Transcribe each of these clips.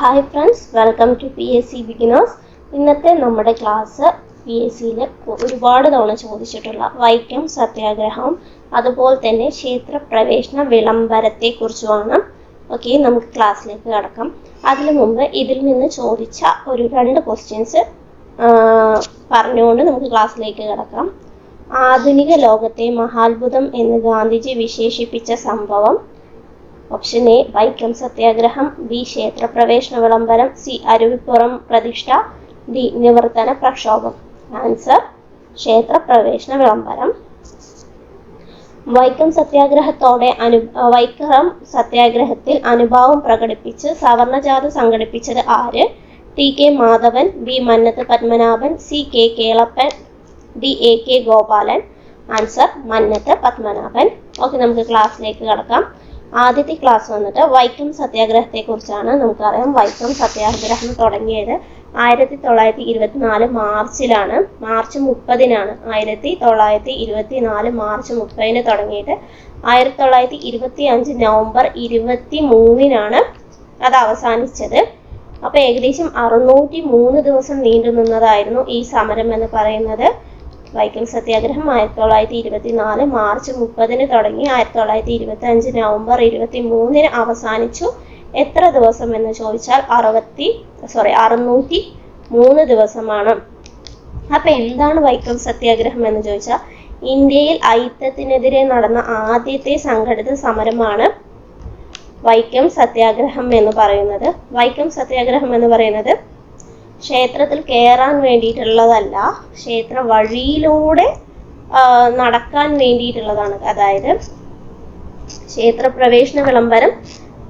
Hi friends welcome to P S C beginners ഇന്നത്തെ നമ്മുടെ class P S സിയിൽ ഒരുപാട് തവണ ചോദിച്ചിട്ടുള്ള വൈക്കം സത്യാഗ്രഹം അതുപോലെ തന്നെ ക്ഷേത്രപ്രവേശന വിളംബരത്തെക്കുറിച്ചുമാണ്. ഓക്കെ നമുക്ക് ക്ലാസ്സിലേക്ക് കടക്കാം. അതിനു മുമ്പ് ഇതിൽ നിന്ന് ചോദിച്ച ഒരു രണ്ട് ക്വസ്റ്റ്യൻസ് പറഞ്ഞുകൊണ്ട് നമുക്ക് ക്ലാസ്സിലേക്ക് കടക്കാം. ആധുനിക ലോകത്തെ മഹാത്ഭുതം എന്ന് ഗാന്ധിജി വിശേഷിപ്പിച്ച സംഭവം ഓപ്ഷൻ എ വൈക്കം സത്യാഗ്രഹം ബി ക്ഷേത്രപ്രവേശന വിളംബരം സി അരുവിപ്പുറം പ്രതിഷ്ഠ ഡി നിവർത്തന പ്രക്ഷോഭം ആൻസർ ക്ഷേത്രപ്രവേശന വിളംബരം വൈക്കം സത്യാഗ്രഹത്തോടെ അനു വൈക്കം സത്യാഗ്രഹത്തിൽ അനുഭാവം പ്രകടിപ്പിച്ച് സവർണജാഥ സംഘടിപ്പിച്ചത് ആര്? T K Madhavan B Mannath Padmanabhan C K Kelappan D A K Gopalan answer Mannath Padmanabhan okay നമുക്ക് ക്ലാസ്സിലേക്ക് കടക്കാം. ആദ്യത്തെ ക്ലാസ് വന്നിട്ട് വൈക്കം സത്യാഗ്രഹത്തെ കുറിച്ചാണ് നമുക്കറിയാം. വൈക്കം സത്യാഗ്രഹം തുടങ്ങിയത് ആയിരത്തി തൊള്ളായിരത്തി ഇരുപത്തിനാല് മാർച്ചിലാണ്. മാർച്ച് മുപ്പതിനാണ്. ആയിരത്തി തൊള്ളായിരത്തി ഇരുപത്തിനാല് മാർച്ച് മുപ്പതിന് തുടങ്ങിയിട്ട് ആയിരത്തി തൊള്ളായിരത്തി ഇരുപത്തി അഞ്ച് നവംബർ ഇരുപത്തി മൂന്നിനാണ് അത് അവസാനിച്ചത്. അപ്പൊ ഏകദേശം അറുന്നൂറ്റി മൂന്ന് ദിവസം നീണ്ടു നിന്നതായിരുന്നു ഈ സമരം എന്ന് പറയുന്നത്. വൈക്കം സത്യാഗ്രഹം ആയിരത്തി തൊള്ളായിരത്തി ഇരുപത്തി നാല് മാർച്ച് മുപ്പതിന് തുടങ്ങി ആയിരത്തി തൊള്ളായിരത്തി ഇരുപത്തി അഞ്ച് നവംബർ ഇരുപത്തി മൂന്നിന് അവസാനിച്ചു. എത്ര ദിവസം എന്ന് ചോദിച്ചാൽ അറുപത്തി സോറി അറുന്നൂറ്റി മൂന്ന് ദിവസമാണ്. അപ്പൊ എന്താണ് വൈക്കം സത്യാഗ്രഹം എന്ന് ചോദിച്ചാൽ ഇന്ത്യയിൽ ഐത്തത്തിനെതിരെ നടന്ന ആദ്യത്തെ സംഘടിത സമരമാണ് വൈക്കം സത്യാഗ്രഹം എന്ന് പറയുന്നത്. വൈക്കം സത്യാഗ്രഹം എന്ന് പറയുന്നത് ക്ഷേത്രത്തിൽ കയറാൻ വേണ്ടിയിട്ടുള്ളതല്ല ക്ഷേത്ര വഴിയിലൂടെ നടക്കാൻ വേണ്ടിയിട്ടുള്ളതാണ്. അതായത് ക്ഷേത്രപ്രവേശന വിളംബരം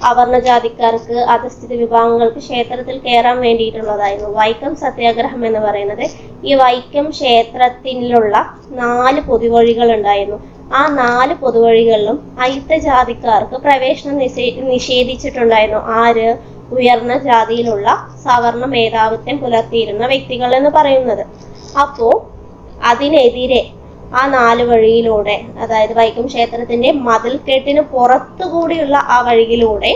അവർണജാതിക്കാർക്ക് അധസ്ഥിത വിഭാഗങ്ങൾക്ക് ക്ഷേത്രത്തിൽ കയറാൻ വേണ്ടിയിട്ടുള്ളതായിരുന്നു. വൈക്കം സത്യാഗ്രഹം എന്ന് പറയുന്നത് ഈ വൈക്കം ക്ഷേത്രത്തിലുള്ള നാല് പൊതുവഴികൾ ഉണ്ടായിരുന്നു ആ നാല് പൊതുവഴികളിലും അയിത്ത ജാതിക്കാർക്ക് പ്രവേശനം നിഷേ നിഷേധിച്ചിട്ടുണ്ടായിരുന്നു. ആര്? ഉയർന്ന ജാതിയിലുള്ള സവർണ മേധാവിത്വം പുലർത്തിയിരുന്ന വ്യക്തികൾ എന്ന് പറയുന്നത്. അപ്പോ അതിനെതിരെ ആ നാല് വഴിയിലൂടെ അതായത് വൈക്കം ക്ഷേത്രത്തിന്റെ മതിൽക്കെട്ടിന് പുറത്തുകൂടിയുള്ള ആ വഴിയിലൂടെ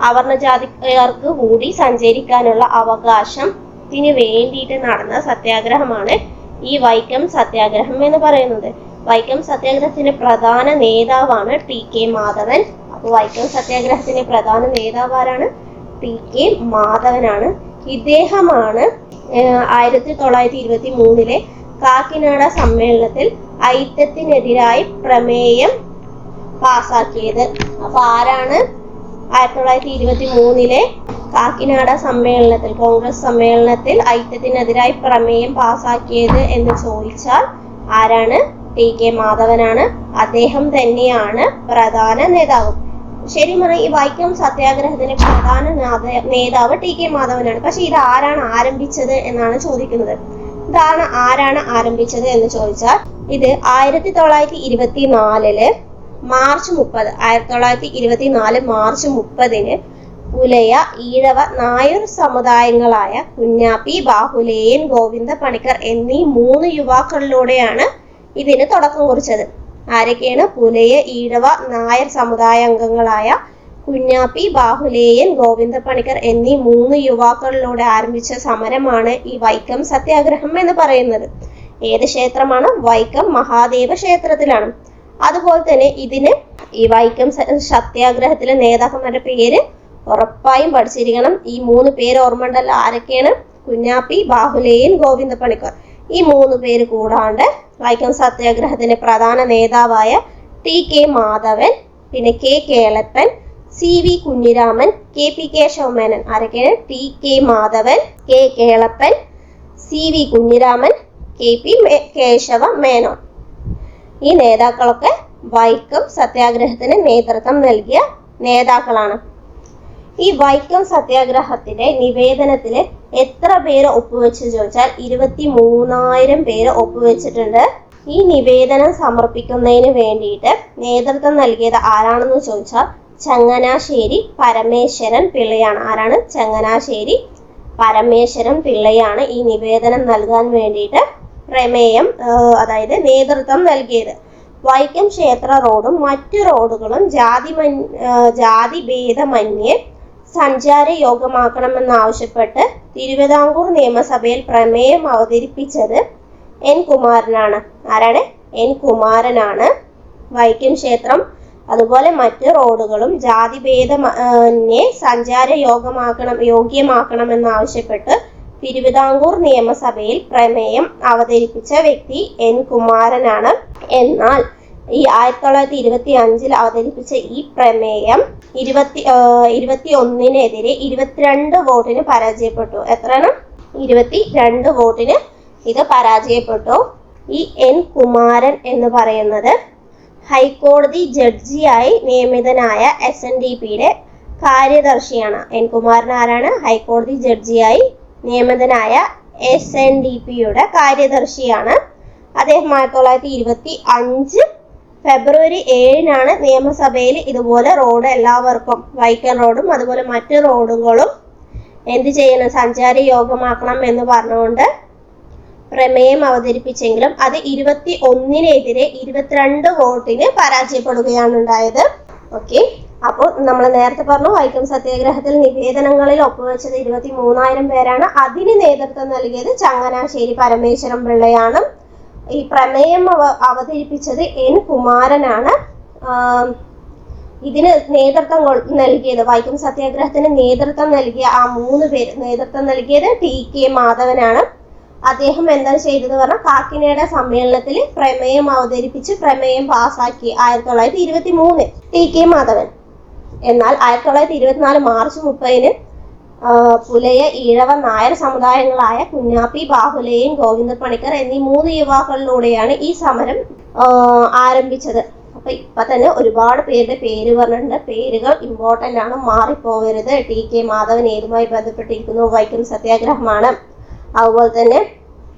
അവർണജാതിക്കാർക്ക് കൂടി സഞ്ചരിക്കാനുള്ള അവകാശത്തിന് വേണ്ടിയിട്ട് നടന്ന സത്യാഗ്രഹമാണ് ഈ വൈക്കം സത്യാഗ്രഹം എന്ന് പറയുന്നത്. വൈക്കം സത്യാഗ്രഹത്തിന്റെ പ്രധാന നേതാവാണ് ടി കെ മാധവൻ. അപ്പോൾ വൈക്കം സത്യാഗ്രഹത്തിന്റെ പ്രധാന നേതാവ് ആരാണ്? ടി കെ മാധവനാണ്. ഇദ്ദേഹമാണ് ആയിരത്തി തൊള്ളായിരത്തി ഇരുപത്തി മൂന്നിലെ കാക്കിനാട സമ്മേളനത്തിൽ ഐറ്റത്തിനെതിരായി പ്രമേയം പാസാക്കിയത്. അപ്പൊ ആരാണ് ആയിരത്തി തൊള്ളായിരത്തി ഇരുപത്തി മൂന്നിലെ കാക്കിനാട സമ്മേളനത്തിൽ കോൺഗ്രസ് സമ്മേളനത്തിൽ ഐക്യത്തിനെതിരായി പ്രമേയം പാസാക്കിയത് എന്ന് ചോദിച്ചാൽ ആരാണ്? ടി കെ മാധവനാണ്. അദ്ദേഹം തന്നെയാണ് പ്രധാന നേതാവ്. ശരി പറഞ്ഞ ഈ വൈക്കം സത്യാഗ്രഹത്തിന്റെ പ്രധാന നേതാവ് ടി കെ മാധവനാണ്. പക്ഷെ ഇത് ആരാണ് ആരംഭിച്ചത് എന്നാണ് ചോദിക്കുന്നത്. ഇതാണ് ആരാണ് ആരംഭിച്ചത് എന്ന് ചോദിച്ചാൽ ഇത് ആയിരത്തി തൊള്ളായിരത്തി ഇരുപത്തി നാലിൽ മാർച്ച് മുപ്പത് ആയിരത്തി തൊള്ളായിരത്തി ഇരുപത്തി നാല് മാർച്ച് മുപ്പതിന് പുലയ ഈഴവ നായർ സമുദായങ്ങളായ കുഞ്ഞാപ്പി ബാഹുലേയൻ ഗോവിന്ദ പണിക്കർ എന്നീ മൂന്ന് യുവാക്കളിലൂടെയാണ് ഇതിന് തുടക്കം കുറിച്ചത്. ആരൊക്കെയാണ്? പുലയ ഈഴവ നായർ സമുദായ അംഗങ്ങളായ കുഞ്ഞാപ്പി ബാഹുലേയൻ ഗോവിന്ദ പണിക്കർ എന്നീ മൂന്ന് യുവാക്കളിലൂടെ ആരംഭിച്ച സമരമാണ് ഈ വൈക്കം സത്യാഗ്രഹം എന്ന് പറയുന്നത്. ഏത് ക്ഷേത്രമാണ്? വൈക്കം മഹാദേവ ക്ഷേത്രത്തിലാണ്. അതുപോലെ തന്നെ ഇതിന് ഈ വൈക്കം സത്യാഗ്രഹത്തിലെ നേതാക്കന്മാരുടെ പേര് ഉറപ്പായും പഠിച്ചിരിക്കണം. ഈ മൂന്ന് പേര് ഓർമ്മ ഉണ്ടല്ലോ. ആരൊക്കെയാണ്? കുഞ്ഞാപ്പി ബാഹുലേയൻ ഗോവിന്ദ പണിക്കർ ഈ മൂന്ന് പേര് കൂടാണ്ട് വൈക്കം സത്യാഗ്രഹത്തിന്റെ പ്രധാന നേതാവായ ടി കെ മാധവൻ പിന്നെ K Kelappan C V Kunhiraman K P Kesavamenon ആരൊക്കെയാണ്? T K Madhavan K Kelappan C V Kunhiraman K P Kesava Menon. ഈ നേതാക്കളൊക്കെ വൈക്കം സത്യാഗ്രഹത്തിന് നേതൃത്വം നൽകിയ നേതാക്കളാണ്. ഈ വൈക്കം സത്യാഗ്രഹത്തിന്റെ നിവേദനത്തിൽ എത്ര പേര് ഒപ്പുവെച്ച് ചോദിച്ചാൽ ഇരുപത്തി മൂന്നായിരം പേര് ഒപ്പുവെച്ചിട്ടുണ്ട്. ഈ നിവേദനം സമർപ്പിക്കുന്നതിന് വേണ്ടിയിട്ട് നേതൃത്വം നൽകിയത് ആരാണെന്ന് ചോദിച്ചാൽ ചങ്ങനാശ്ശേരി പരമേശ്വരൻ പിള്ളയാണ്. ആരാണ്? ചങ്ങനാശ്ശേരി പരമേശ്വരൻ പിള്ളയാണ് ഈ നിവേദനം നൽകാൻ വേണ്ടിയിട്ട് പ്രമേയം അതായത് നേതൃത്വം നൽകിയത്. വൈക്കം ക്ഷേത്ര റോഡും മറ്റു റോഡുകളും ജാതി മൻ ജാതി ഭേദമന്യേ സഞ്ചാര യോഗമാക്കണമെന്നാവശ്യപ്പെട്ട് തിരുവിതാംകൂർ നിയമസഭയിൽ പ്രമേയം അവതരിപ്പിച്ചത് എൻ കുമാരനാണ്. ആരാണ്? എൻ കുമാരനാണ്. വൈക്കം ക്ഷേത്രം അതുപോലെ മറ്റ് റോഡുകളും ജാതിഭേദമന്യേ സഞ്ചാര യോഗമാക്കണം യോഗ്യമാക്കണമെന്നാവശ്യപ്പെട്ട് തിരുവിതാംകൂർ നിയമസഭയിൽ പ്രമേയം അവതരിപ്പിച്ച വ്യക്തി എൻ കുമാരനാണ്. എന്നാൽ ഈ ആയിരത്തി തൊള്ളായിരത്തി ഇരുപത്തി അഞ്ചിൽ അവതരിപ്പിച്ച ഈ പ്രമേയം ഇരുപത്തി ഇരുപത്തി ഒന്നിനെതിരെ ഇരുപത്തിരണ്ട് വോട്ടിന് പരാജയപ്പെട്ടു. എത്രയാണ്? ഇരുപത്തി രണ്ട് വോട്ടിന് ഇത് പരാജയപ്പെട്ടു. ഈ എൻ കുമാരൻ എന്ന് പറയുന്നത് ഹൈക്കോടതി ജഡ്ജിയായി നിയമിതനായ എസ് എൻ ഡി പിയുടെ കാര്യദർശിയാണ്. എൻ കുമാരൻ ആരാണ്? ഹൈക്കോടതി ജഡ്ജിയായി നിയമിതനായ എസ് എൻ ഡി പിയുടെ കാര്യദർശിയാണ്. അദ്ദേഹം ആയിരത്തി തൊള്ളായിരത്തി ഇരുപത്തി അഞ്ച് ഫെബ്രുവരി ഏഴിനാണ് നിയമസഭയിൽ ഇതുപോലെ റോഡ് എല്ലാവർക്കും വൈക്കൻ റോഡും അതുപോലെ മറ്റ് റോഡുകളും എന്ത് ചെയ്യണം സഞ്ചാര യോഗമാക്കണം എന്ന് പറഞ്ഞുകൊണ്ട് പ്രമേയം അവതരിപ്പിച്ചെങ്കിലും അത് ഇരുപത്തി ഒന്നിനെതിരെ ഇരുപത്തിരണ്ട് വോട്ടിന് പരാജയപ്പെടുകയാണ് ഉണ്ടായത്. ഓക്കെ. അപ്പോൾ നമ്മൾ നേരത്തെ പറഞ്ഞു വൈക്കം സത്യാഗ്രഹത്തിൽ നിവേദനങ്ങളിൽ ഒപ്പുവെച്ചത് ഇരുപത്തി മൂന്നായിരം പേരാണ്. അതിന് നേതൃത്വം നൽകിയത് ചങ്ങനാശ്ശേരി പരമേശ്വരം പിള്ളയാണ്. ഈ പ്രമേയം അവ- അവതരിപ്പിച്ചത് എൻ കുമാരനാണ്. ഇതിന് നേതൃത്വം നൽകിയത് വൈക്കം സത്യാഗ്രഹത്തിന് നേതൃത്വം നൽകിയ ആ മൂന്ന് പേര് നേതൃത്വം നൽകിയത് ടി കെ മാധവനാണ്. അദ്ദേഹം എന്താ ചെയ്തത് പറഞ്ഞാൽ കാക്കിനയുടെ സമ്മേളനത്തിൽ പ്രമേയം അവതരിപ്പിച്ച് പ്രമേയം പാസാക്കി ആയിരത്തി തൊള്ളായിരത്തി ഇരുപത്തി മൂന്ന് ടി കെ മാധവൻ. എന്നാൽ ആയിരത്തി തൊള്ളായിരത്തി ഇരുപത്തിനാല് മാർച്ച് മുപ്പതിന് പുലയ ഈഴവ നായർ സമുദായങ്ങളായ കുഞ്ഞാപ്പി ബാഹുലയൻ ഗോവിന്ദ പണിക്കർ എന്നീ മൂന്ന് യുവാക്കളിലൂടെയാണ് ഈ സമരം ആരംഭിച്ചത്. അപ്പൊ ഇപ്പൊ തന്നെ ഒരുപാട് പേരുടെ പേര് പറഞ്ഞിട്ടുണ്ട്. പേരുകൾ ഇമ്പോർട്ടന്റ് ആണ്. മാറിപ്പോകരുത്. ടി കെ മാധവൻ ഏതുമായി ബന്ധപ്പെട്ടിരിക്കുന്നു? വൈക്കം സത്യാഗ്രഹമാണ്. അതുപോലെ തന്നെ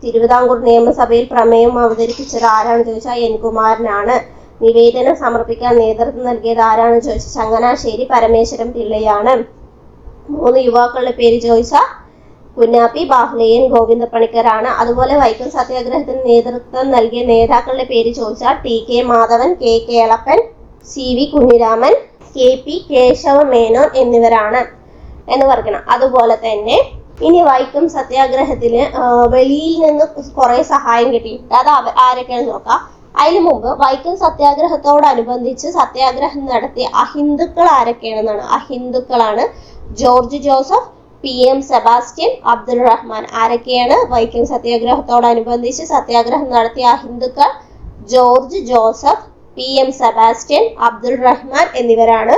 തിരുവിതാംകൂർ നിയമസഭയിൽ പ്രമേയം അവതരിപ്പിച്ചത് ആരാണെന്ന് ചോദിച്ചാൽ എൻ കുമാരനാണ്. നിവേദനം സമർപ്പിക്കാൻ നേതൃത്വം നൽകിയത് ആരാണെന്ന് ചോദിച്ചാൽ ചങ്ങനാശ്ശേരി പരമേശ്വരം പിള്ളയാണ്. മൂന്ന് യുവാക്കളുടെ പേര് ചോദിച്ച കുഞ്ഞാപ്പി ബാഹ്ലയൻ ഗോവിന്ദ പണിക്കരാണ് അതുപോലെ വൈക്കം സത്യാഗ്രഹത്തിന് നേതൃത്വം നൽകിയ നേതാക്കളുടെ പേര് ചോദിച്ചാൽ T K Madhavan K Kelappan C V Kunhiraman K P Kesava Menon എന്നിവരാണ് എന്ന് പറയണം അതുപോലെ തന്നെ ഇനി വൈക്കം സത്യാഗ്രഹത്തിന് വെളിയിൽ നിന്ന് കുറെ സഹായം കിട്ടിയിട്ടുണ്ട് അത് ആരൊക്കെയാണെന്ന് നോക്കാം. അതിനു മുമ്പ് വൈക്കം സത്യാഗ്രഹത്തോടനുബന്ധിച്ച് സത്യാഗ്രഹം നടത്തിയ അഹിന്ദുക്കൾ ആരൊക്കെയാണെന്നാണ്. അഹിന്ദുക്കളാണ് ജോർജ് ജോസഫ് പി എം സെബാസ്റ്റ്യൻ അബ്ദുൾ റഹ്മാൻ ആരൊക്കെയാണ് വൈക്കം സത്യാഗ്രഹത്തോടനുബന്ധിച്ച് സത്യാഗ്രഹം നടത്തിയ ഹിന്ദുക്കൾ? ജോർജ് ജോസഫ് പി എം സെബാസ്റ്റ്യൻ അബ്ദുൾ റഹ്മാൻ എന്നിവരാണ്.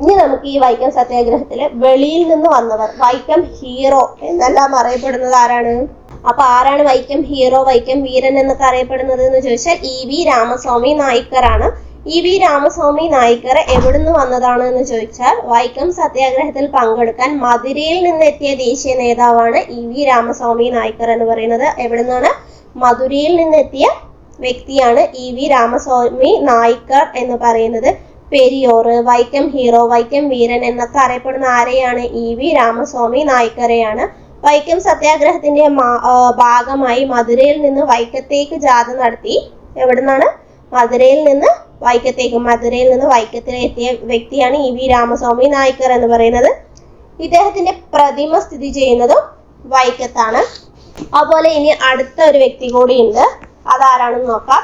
ഇനി നമുക്ക് ഈ വൈക്കം സത്യാഗ്രഹത്തിൽ വെളിയിൽ നിന്ന് വന്നവർ. വൈക്കം ഹീറോ എന്നെല്ലാം അറിയപ്പെടുന്നത് ആരാണ്? അപ്പൊ ആരാണ് വൈക്കം ഹീറോ വൈക്കം വീരൻ എന്നൊക്കെ അറിയപ്പെടുന്നത് എന്ന് ചോദിച്ചാൽ ഇ വി രാമസ്വാമി നായിക്കറാണ് ഇ വി രാമസ്വാമി നായിക്കർ എവിടുന്ന് വന്നതാണ് എന്ന് ചോദിച്ചാൽ വൈക്കം സത്യാഗ്രഹത്തിൽ പങ്കെടുക്കാൻ മധുരയിൽ നിന്നെത്തിയ ദേശീയ നേതാവാണ് ഇ വി രാമസ്വാമി നായിക്കർ എന്ന് പറയുന്നത്. എവിടുന്നാണ്? മധുരയിൽ നിന്നെത്തിയ വ്യക്തിയാണ് ഇ വി രാമസ്വാമി നായിക്കർ എന്ന് പറയുന്നത്. പെരിയോർ വൈക്കം ഹീറോ വൈക്കം വീരൻ എന്നൊക്കെ അറിയപ്പെടുന്ന ആരെയാണ്? ഇ വി രാമസ്വാമി നായിക്കരെയാണ് വൈക്കം സത്യാഗ്രഹത്തിന്റെ ഭാഗമായി മധുരയിൽ നിന്ന് വൈക്കത്തേക്ക് ജാഥ നടത്തി. എവിടുന്നാണ്? മധുരയിൽ നിന്ന് വൈക്കത്തേക്ക് മധുരയിൽ നിന്ന് വൈക്കത്തിലെത്തിയ വ്യക്തിയാണ് ഇ വി രാമസ്വാമി നായിക്കർ എന്ന് പറയുന്നത്. ഇദ്ദേഹത്തിന്റെ പ്രതിമ സ്ഥിതി ചെയ്യുന്നതും വൈക്കത്താണ്. അതുപോലെ ഇനി അടുത്ത ഒരു വ്യക്തി കൂടിയുണ്ട്. അതാരാണെന്ന് നോക്കാം.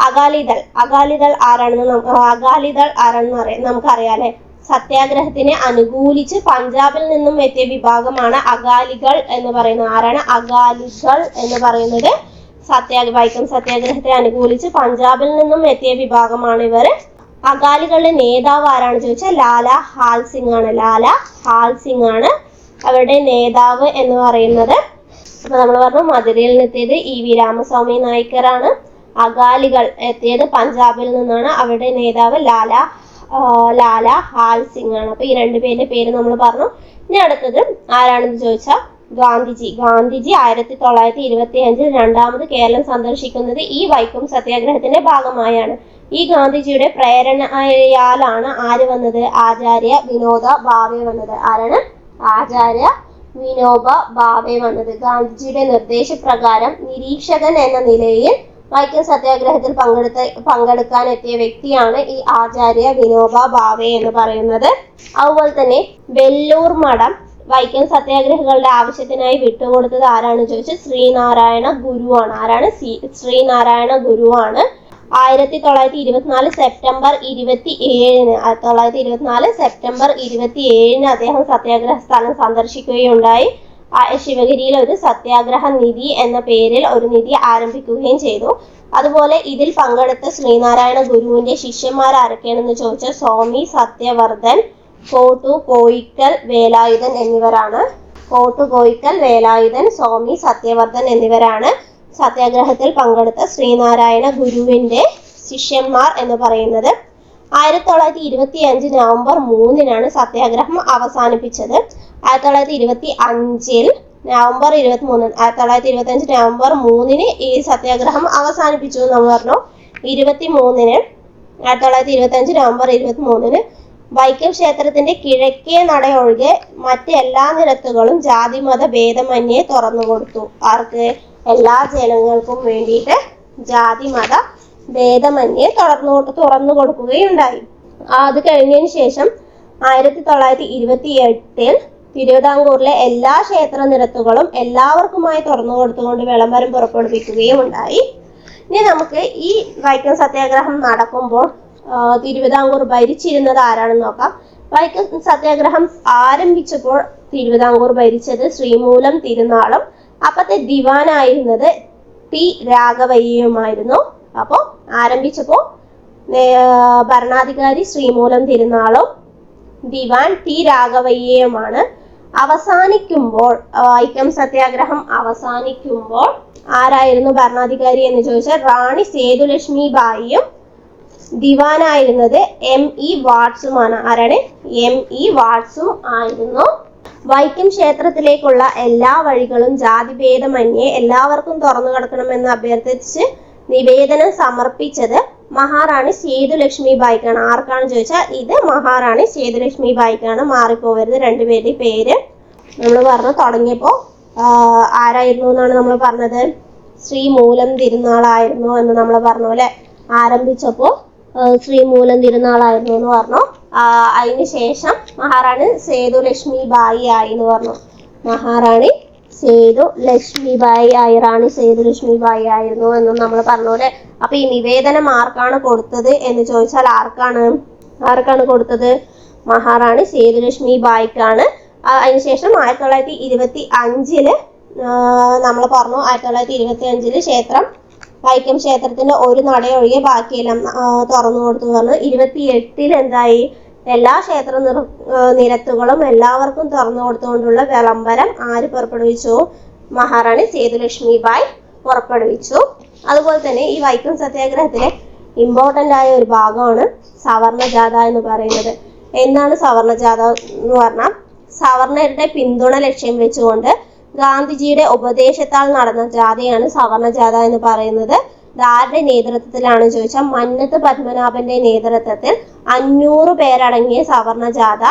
അകാലിദൾ. അകാലിദൾ ആരാണെന്ന് അകാലിദൾ ആരാണെന്ന് അറിയാം നമുക്കറിയാലേ. സത്യാഗ്രഹത്തിനെ അനുകൂലിച്ച് പഞ്ചാബിൽ നിന്നും എത്തിയ വിഭാഗമാണ് അകാലികൾ എന്ന് പറയുന്നത്. ആരാണ്? അകാലികൾ എന്ന് പറയുന്നത് സത്യാ വൈക്കം സത്യാഗ്രഹത്തെ അനുകൂലിച്ച് പഞ്ചാബിൽ നിന്നും എത്തിയ വിഭാഗമാണ് ഇവർ അകാലികളുടെ നേതാവ് ആരാണെന്ന് ചോദിച്ചാൽ ലാല ഹാൽ സിംഗ് ആണ്. ലാല ഹാൽ സിംഗ് ആണ് അവരുടെ നേതാവ് എന്ന് പറയുന്നത്. അപ്പൊ നമ്മൾ പറഞ്ഞു മധുരയിൽ നിന്നെത്തിയത് ഇ വി രാമസ്വാമി നായിക്കറാണ്. അകാലികൾ എത്തിയത് പഞ്ചാബിൽ നിന്നാണ്. അവരുടെ നേതാവ് ലാല ലാല ഹാൽ സിംഗ് ആണ്. അപ്പൊ ഈ രണ്ടുപേരുടെ പേര് നമ്മൾ പറഞ്ഞു. ഇനി അടുത്തത് ആരാണെന്ന് ചോദിച്ചാൽ ഗാന്ധിജി. ഗാന്ധിജി ആയിരത്തി തൊള്ളായിരത്തി ഇരുപത്തി അഞ്ചിൽ രണ്ടാമത് കേരളം സന്ദർശിക്കുന്നത് ഈ വൈക്കം സത്യാഗ്രഹത്തിന്റെ ഭാഗമായാണ്. ഈ ഗാന്ധിജിയുടെ പ്രേരണയാലാണ് ആര് വന്നത്? ആചാര്യ വിനോദ ഭാവെ വന്നത്. ആരാണ്? ആചാര്യ വിനോബ ഭാവെ വന്നത്. ഗാന്ധിജിയുടെ നിർദ്ദേശപ്രകാരം നിരീക്ഷകൻ എന്ന നിലയിൽ വൈക്കം സത്യാഗ്രഹത്തിൽ പങ്കെടുത്ത പങ്കെടുക്കാൻ എത്തിയ വ്യക്തിയാണ് ഈ ആചാര്യ വിനോബ ഭാവെ എന്ന് പറയുന്നത്. അതുപോലെ തന്നെ വെല്ലൂർ മഠം വൈക്കം സത്യാഗ്രഹങ്ങളുടെ ആവശ്യത്തിനായി വിട്ടുകൊടുത്തത് ആരാണ് ചോദിച്ചാൽ ശ്രീനാരായണ ഗുരുവാണ്. ആരാണ് ശ്രീനാരായണ ഗുരുവാണ്. ആയിരത്തി തൊള്ളായിരത്തി ഇരുപത്തിനാല് സെപ്റ്റംബർ ഇരുപത്തി ഏഴിന് തൊള്ളായിരത്തി ഇരുപത്തിനാല് സെപ്റ്റംബർ ഇരുപത്തി ഏഴിന് അദ്ദേഹം സത്യാഗ്രഹ സ്ഥലം സന്ദർശിക്കുകയുണ്ടായി. ശിവഗിരിയിൽ ഒരു സത്യാഗ്രഹ നിധി എന്ന പേരിൽ ഒരു നിധി ആരംഭിക്കുകയും ചെയ്തു. അതുപോലെ ഇതിൽ പങ്കെടുത്ത ശ്രീനാരായണ ഗുരുവിന്റെ ശിഷ്യന്മാർ ആരൊക്കെയാണെന്ന് ചോദിച്ചാൽ സ്വാമി സത്യവർദ്ധൻ കോട്ടു കോയിക്കൽ വേലായുധൻ എന്നിവരാണ്. കോട്ടു കോയിക്കൽ വേലായുധൻ സ്വാമി സത്യവർദ്ധൻ എന്നിവരാണ് സത്യാഗ്രഹത്തിൽ പങ്കെടുത്ത ശ്രീനാരായണ ഗുരുവിന്റെ ശിഷ്യന്മാർ എന്ന് പറയുന്നത്. ആയിരത്തി തൊള്ളായിരത്തി ഇരുപത്തി അഞ്ച് നവംബർ മൂന്നിനാണ് സത്യാഗ്രഹം അവസാനിപ്പിച്ചത്. ആയിരത്തി തൊള്ളായിരത്തി ഇരുപത്തി അഞ്ചിൽ നവംബർ ഇരുപത്തി മൂന്ന് ആയിരത്തി തൊള്ളായിരത്തി ഇരുപത്തി അഞ്ച് നവംബർ മൂന്നിന് ഈ സത്യാഗ്രഹം അവസാനിപ്പിച്ചു എന്ന് നമ്മൾ പറഞ്ഞു. ഇരുപത്തി മൂന്നിന് ആയിരത്തി തൊള്ളായിരത്തി ഇരുപത്തി അഞ്ച് നവംബർ ഇരുപത്തി മൂന്നിന് വൈക്കം ക്ഷേത്രത്തിന്റെ കിഴക്കേ നടയൊഴികെ മറ്റെല്ലാ നിരത്തുകളും ജാതിമത ഭേദമന്യേ തുറന്നു കൊടുത്തു. ആർക്ക്? എല്ലാ ജനങ്ങൾക്കും വേണ്ടിയിട്ട് ജാതിമത ഭേദമന്യേ തുറന്നു തുറന്നു കൊടുക്കുകയുണ്ടായി. അത് കഴിഞ്ഞതിന് ശേഷം ആയിരത്തി തൊള്ളായിരത്തി ഇരുപത്തി എട്ടിൽ തിരുവിതാംകൂറിലെ എല്ലാ ക്ഷേത്ര നിരത്തുകളും എല്ലാവർക്കുമായി തുറന്നു കൊടുത്തുകൊണ്ട് വിളംബരം പുറപ്പെടുവിക്കുകയും ഉണ്ടായി ഇനി നമുക്ക് ഈ വൈക്കം സത്യാഗ്രഹം നടക്കുമ്പോൾ തിരുവിതാംകൂർ ഭരിച്ചിരുന്നത് ആരാണെന്ന് നോക്കാം. വൈക്കം സത്യാഗ്രഹം ആരംഭിച്ചപ്പോൾ തിരുവിതാംകൂർ ഭരിച്ചത് ശ്രീമൂലം തിരുനാളും. അപ്പത്തെ ദിവാനായിരുന്നത് ടി രാഘവയ്യയുമായിരുന്നു. അപ്പോൾ ആരംഭിച്ചപ്പോൾ ഭരണാധികാരി ശ്രീമൂലം തിരുനാളും ദിവാൻ ടി രാഘവയ്യയുമാണ്. അവസാനിക്കുമ്പോൾ വൈക്കം സത്യാഗ്രഹം അവസാനിക്കുമ്പോൾ ആരായിരുന്നു ഭരണാധികാരി എന്ന് ചോദിച്ചാൽ റാണി സേതുലക്ഷ്മി ബായിയും ദിവാനായിരുന്നത് എം ഇ വാട്സുമാണ്. ആരാണ്? എം ഇ വാട്സും ആയിരുന്നു. വൈക്കം ക്ഷേത്രത്തിലേക്കുള്ള എല്ലാ വഴികളും ജാതിഭേദമന്യേ എല്ലാവർക്കും തുറന്നു കിടക്കണമെന്ന് അഭ്യർത്ഥിച്ച് നിവേദനം സമർപ്പിച്ചത് മഹാറാണി സേതുലക്ഷ്മി ബായിക്കാണ്. ആർക്കാണ് ചോദിച്ചാൽ ഇത് മഹാറാണി സേതുലക്ഷ്മി ബായിക്കാണ്. മാറിപ്പോവരുത് രണ്ടുപേരുടെ പേര്. നമ്മൾ പറഞ്ഞു തുടങ്ങിയപ്പോൾ ആരായിരുന്നു എന്നാണ് നമ്മൾ പറഞ്ഞത്? ശ്രീമൂലം തിരുനാളായിരുന്നു എന്ന് നമ്മൾ പറഞ്ഞ പോലെ ആരംഭിച്ചപ്പോൾ ശ്രീമൂലം തിരുനാളായിരുന്നു എന്ന് പറഞ്ഞു. അതിന് ശേഷം മഹാറാണി സേതു ലക്ഷ്മി ബായി ആയി എന്ന് പറഞ്ഞു. മഹാറാണി സേതു ലക്ഷ്മി ബായി ആയി റാണി സേതു ലക്ഷ്മി ബായി ആയിരുന്നു എന്നും നമ്മൾ പറഞ്ഞു അല്ലെ? അപ്പൊ ഈ നിവേദനം ആർക്കാണ് കൊടുത്തത് എന്ന് ചോദിച്ചാൽ ആർക്കാണ്? ആർക്കാണ് കൊടുത്തത്? മഹാറാണി സേതു ലക്ഷ്മി ബായിക്കാണ്. അതിനുശേഷം ആയിരത്തി തൊള്ളായിരത്തി ഇരുപത്തി അഞ്ചിൽ നമ്മൾ പറഞ്ഞു ആയിരത്തി തൊള്ളായിരത്തി ഇരുപത്തി അഞ്ചിൽ ക്ഷേത്രം വൈക്കം ക്ഷേത്രത്തിന്റെ ഒരു നടയൊഴികെ ബാക്കിയെല്ലാം തുറന്നു കൊടുത്തു പറഞ്ഞു. ഇരുപത്തി എട്ടിൽ എന്തായി? എല്ലാ ക്ഷേത്ര നിരത്തുകളും എല്ലാവർക്കും തുറന്നു കൊടുത്തുകൊണ്ടുള്ള വിളംബരം ആര് പുറപ്പെടുവിച്ചു? മഹാറാണി സേതുലക്ഷ്മി ബായ് പുറപ്പെടുവിച്ചു. അതുപോലെ തന്നെ ഈ വൈക്കം സത്യാഗ്രഹത്തിലെ ഇമ്പോർട്ടന്റ് ആയ ഒരു ഭാഗമാണ് സവർണ ജാഥ എന്ന് പറയുന്നത്. എന്താണ് സവർണ ജാഥ എന്ന് പറഞ്ഞാൽ സവർണരുടെ പിന്തുണ ലക്ഷ്യം വെച്ചുകൊണ്ട് ഗാന്ധിജിയുടെ ഉപദേശത്താൽ നടന്ന ജാഥയാണ് സവർണ ജാഥ എന്ന് പറയുന്നത്. ആരുടെ നേതൃത്വത്തിലാണ് ചോദിച്ചാൽ മന്നത്ത് പത്മനാഭന്റെ നേതൃത്വത്തിൽ അഞ്ഞൂറ് പേരടങ്ങിയ സവർണ ജാഥ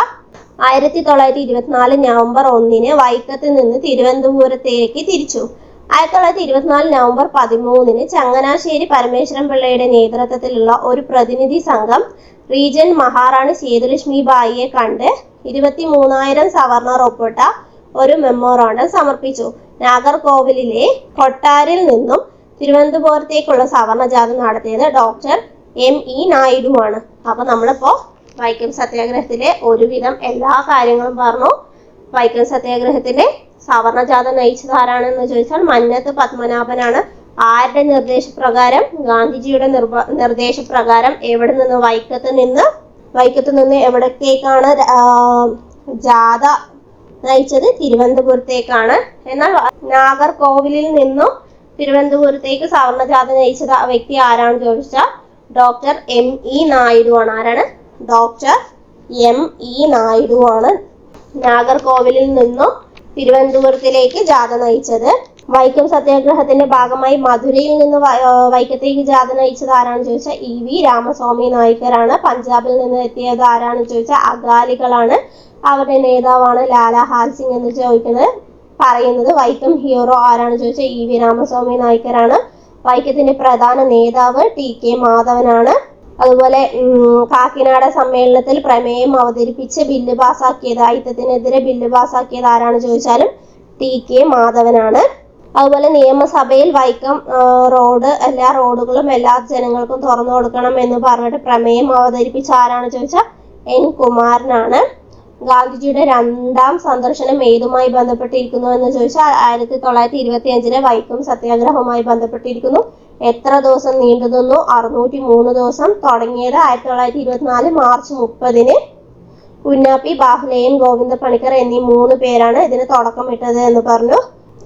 ആയിരത്തി തൊള്ളായിരത്തി ഇരുപത്തിനാല് നവംബർ ഒന്നിന് വൈക്കത്ത് നിന്ന് തിരുവനന്തപുരത്തേക്ക് തിരിച്ചു. ആയിരത്തി തൊള്ളായിരത്തി ഇരുപത്തിനാല് നവംബർ പതിമൂന്നിന് ചങ്ങനാശ്ശേരി പരമേശ്വരൻ പിള്ളയുടെ നേതൃത്വത്തിലുള്ള ഒരു പ്രതിനിധി സംഘം റീജൻ മഹാറാണി സേതുലക്ഷ്മി ബായിയെ കണ്ട് ഇരുപത്തി മൂന്നായിരം സവർണർ ഒപ്പിട്ട ഒരു മെമ്മോറാണ്ടം സമർപ്പിച്ചു. നാഗർകോവിലിലെ കൊട്ടാരിൽ നിന്നും തിരുവനന്തപുരത്തേക്കുള്ള സവർണ ജാഥ നടത്തിയത് ഡോക്ടർ എം ഇ നായിഡുവാണ്. അപ്പൊ നമ്മളിപ്പോ വൈക്കം സത്യാഗ്രഹത്തിലെ ഒരുവിധം എല്ലാ കാര്യങ്ങളും പറഞ്ഞു. വൈക്കം സത്യാഗ്രഹത്തിലെ സവർണ ജാഥ നയിച്ചത് ആരാണെന്ന് ചോദിച്ചാൽ മന്നത്ത് പത്മനാഭനാണ്. ആരുടെ നിർദ്ദേശപ്രകാരം? ഗാന്ധിജിയുടെ നിർദ്ദേശപ്രകാരം എവിടെ നിന്ന് വൈക്കത്ത് നിന്ന് വൈക്കത്ത് നിന്ന് എവിടത്തേക്കാണ് ജാഥ നയിച്ചത് തിരുവനന്തപുരത്തേക്കാണ്. എന്നാൽ നാഗർകോവിലിൽ നിന്നും തിരുവനന്തപുരത്തേക്ക് സവർണ നയിച്ച നയിച്ചത് ആ വ്യക്തി ആരാണെന്ന് ചോദിച്ചാൽ ഡോക്ടർ എം ഇ നായിഡു ആണ്. ആരാണ്? ഡോക്ടർ എം ഇ നായിഡു ആണ്. നാഗർകോവിലിൽ നിന്നും തിരുവനന്തപുരത്തിലേക്ക് ജാഥ നയിച്ചത്. വൈക്കം സത്യാഗ്രഹത്തിന്റെ ഭാഗമായി മധുരയിൽ നിന്ന് വൈക്കത്തേക്ക് ജാഥ നയിച്ചത് ആരാണെന്ന് ചോദിച്ചാൽ ഇ വി രാമസ്വാമി നായിക്കരാണ് പഞ്ചാബിൽ നിന്ന് എത്തിയത് ആരാണെന്ന് ചോദിച്ചാൽ അകാലികളാണ്. അവരുടെ നേതാവാണ് ലാല ഹാൽ സിംഗ് എന്ന് ചോദിക്കുന്നത് പറയുന്നത് വൈക്കം ഹീറോ ആരാണ് ചോദിച്ചാൽ ഇ വി രാമസ്വാമി നായ്ക്കരാണ്. വൈക്കത്തിന്റെ പ്രധാന നേതാവ് ടി കെ മാധവനാണ്. അതുപോലെ കാക്കിനാട സമ്മേളനത്തിൽ പ്രമേയം അവതരിപ്പിച്ച് ബില്ല് പാസാക്കിയത് അയിത്തത്തിനെതിരെ ബില്ല് പാസാക്കിയത് ആരാണ് ചോദിച്ചാലും ടി കെ മാധവനാണ്. അതുപോലെ നിയമസഭയിൽ വൈക്കം റോഡ് എല്ലാ റോഡുകളും എല്ലാ ജനങ്ങൾക്കും തുറന്നു കൊടുക്കണം എന്ന് പറഞ്ഞിട്ട് പ്രമേയം അവതരിപ്പിച്ച ആരാണ് ചോദിച്ചാൽ എൻ. കുമാരനാണ്. ഗാന്ധിജിയുടെ രണ്ടാം സന്ദർശനം ഏതുമായി ബന്ധപ്പെട്ടിരിക്കുന്നു എന്ന് ചോദിച്ചാൽ ആയിരത്തി തൊള്ളായിരത്തി ഇരുപത്തി അഞ്ചിലെ വൈക്കം സത്യാഗ്രഹവുമായി ബന്ധപ്പെട്ടിരിക്കുന്നു. എത്ര ദിവസം നീണ്ടു നിന്നു? അറുന്നൂറ്റി മൂന്ന് ദിവസം തുടങ്ങിയത് ആയിരത്തി തൊള്ളായിരത്തി ഇരുപത്തിനാല് മാർച്ച് മുപ്പതിന്. കുഞ്ഞാപ്പി ബാഹ്ലയും ഗോവിന്ദ പണിക്കർ എന്നീ മൂന്ന് പേരാണ് ഇതിന് തുടക്കമിട്ടത് എന്ന് പറഞ്ഞു.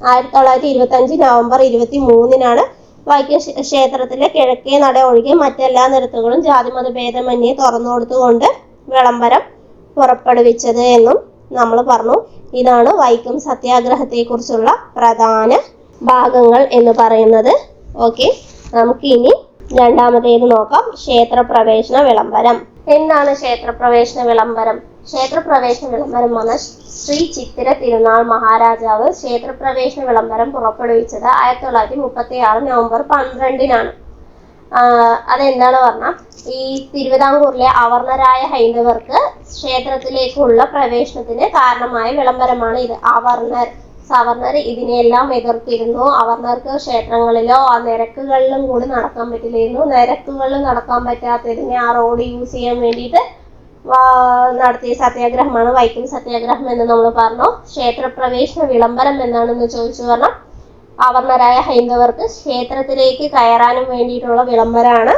ആയിരത്തി തൊള്ളായിരത്തി ഇരുപത്തി അഞ്ച് നവംബർ ഇരുപത്തി മൂന്നിനാണ് വൈക്കം ക്ഷേ- ക്ഷേത്രത്തിലെ കിഴക്കേ നട ഒഴികെ മറ്റെല്ലാ നിരത്തുകളും ജാതിമത ഭേദമന്യെ തുറന്നു കൊടുത്തുകൊണ്ട് വിളംബരം. പുറപ്പെടുവിച്ചത് എന്നും നമ്മൾ പറഞ്ഞു. ഇതാണ് വൈക്കം സത്യാഗ്രഹത്തെക്കുറിച്ചുള്ള പ്രധാന ഭാഗങ്ങൾ എന്ന് പറയുന്നത്. ഓക്കെ നമുക്ക് ഇനി രണ്ടാമത്തേത് നോക്കാം. ക്ഷേത്രപ്രവേശന വിളംബരം. എന്താണ് ക്ഷേത്രപ്രവേശന വിളംബരം? ക്ഷേത്രപ്രവേശന വിളംബരം വന്ന ശ്രീ ചിത്തിര തിരുനാൾ മഹാരാജാവ് ക്ഷേത്രപ്രവേശന വിളംബരം പുറപ്പെടുവിച്ചത് ആയിരത്തി തൊള്ളായിരത്തി മുപ്പത്തി ആറ് നവംബർ പന്ത്രണ്ടിനാണ്. അതെന്താണ് പറഞ്ഞാൽ ഈ തിരുവിതാംകൂറിലെ അവർണരായ ഹൈന്ദവർക്ക് ക്ഷേത്രത്തിലേക്കുള്ള പ്രവേശനത്തിന് കാരണമായ വിളംബരമാണ് ഇത്. അവർണർ സവർണർ ഇതിനെല്ലാം എതിർത്തിരുന്നു. അവർണർക്ക് ക്ഷേത്രങ്ങളിലോ ആ നിരക്കുകളിലും കൂടി നടക്കാൻ പറ്റില്ലായിരുന്നു. നിരക്കുകളിൽ നടക്കാൻ പറ്റാത്തതിനെ ആ റോഡ് യൂസ് ചെയ്യാൻ വേണ്ടിയിട്ട് നടത്തിയ സത്യാഗ്രഹമാണ് വൈക്കം സത്യാഗ്രഹം എന്ന് നമ്മൾ പറഞ്ഞു. ക്ഷേത്രപ്രവേശന വിളംബരം എന്താണെന്ന് ചോദിച്ചു പറഞ്ഞാൽ അവർണരായ ഹൈന്ദവർക്ക് ക്ഷേത്രത്തിലേക്ക് കയറാനും വേണ്ടിയിട്ടുള്ള വിളംബരമാണ്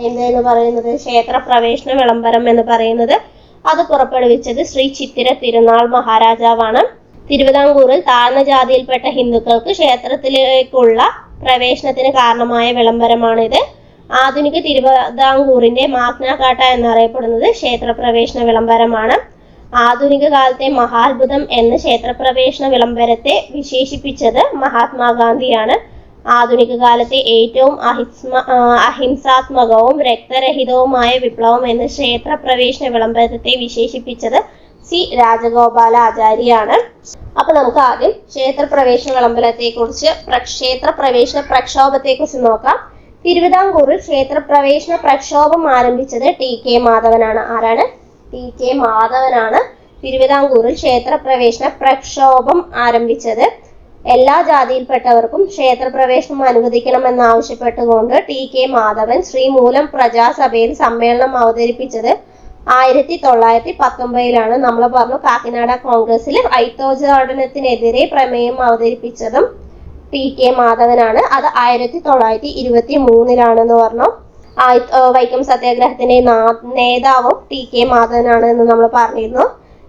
എന്തെന്ന് പറയുന്നത്? ക്ഷേത്ര പ്രവേശന വിളംബരം എന്ന് പറയുന്നത്. അത് പുറപ്പെടുവിച്ചത് ശ്രീ ചിത്തിര തിരുനാൾ മഹാരാജാവാണ്. തിരുവിതാംകൂറിൽ താഴ്ന്ന ജാതിയിൽപ്പെട്ട ഹിന്ദുക്കൾക്ക് ക്ഷേത്രത്തിലേക്കുള്ള പ്രവേശനത്തിന് കാരണമായ വിളംബരമാണിത്. ആധുനിക തിരുവിതാംകൂറിന്റെ മാഗ്നാകാട്ട എന്നറിയപ്പെടുന്നത് ക്ഷേത്രപ്രവേശന വിളംബരമാണ്. ആധുനിക കാലത്തെ മഹാത്ഭുതം എന്ന ക്ഷേത്രപ്രവേശന വിളംബരത്തെ വിശേഷിപ്പിച്ചത് മഹാത്മാഗാന്ധിയാണ്. ആധുനിക കാലത്തെ ഏറ്റവും അഹിസ്മ അഹിംസാത്മകവും രക്തരഹിതവുമായ വിപ്ലവം എന്ന ക്ഷേത്രപ്രവേശന വിളംബരത്തെ വിശേഷിപ്പിച്ചത് സി രാജഗോപാലാചാര്യാണ് അപ്പൊ നമുക്ക് ആദ്യം ക്ഷേത്രപ്രവേശന വിളംബരത്തെ കുറിച്ച് ക്ഷേത്ര പ്രവേശന പ്രക്ഷോഭത്തെ കുറിച്ച് നോക്കാം. തിരുവിതാംകൂറിൽ ക്ഷേത്രപ്രവേശന പ്രക്ഷോഭം ആരംഭിച്ചത് ടി കെ മാധവനാണ്. ആരാണ്? ടി കെ മാധവനാണ് തിരുവിതാംകൂറിൽ ക്ഷേത്രപ്രവേശന പ്രക്ഷോഭം ആരംഭിച്ചത്. എല്ലാ ജാതിയിൽപ്പെട്ടവർക്കും ക്ഷേത്രപ്രവേശനം അനുവദിക്കണമെന്നാവശ്യപ്പെട്ടുകൊണ്ട് ടി കെ മാധവൻ ശ്രീമൂലം പ്രജാസഭയിൽ സമ്മേളനം അവതരിപ്പിച്ചത് ആയിരത്തി തൊള്ളായിരത്തി പത്തൊമ്പതിലാണ്. നമ്മൾ പറഞ്ഞു കാക്കിനാട കോൺഗ്രസിൽ ഐത്തോചാടനത്തിനെതിരെ പ്രമേയം അവതരിപ്പിച്ചതും ടി കെ മാധവനാണ്. അത് ആയിരത്തി തൊള്ളായിരത്തി ഇരുപത്തി മൂന്നിലാണെന്ന് പറഞ്ഞു. വൈക്കം സത്യാഗ്രഹത്തിന്റെ നേതാവും ടി കെ മാധവനാണ് എന്ന് നമ്മൾ പറഞ്ഞിരുന്നു.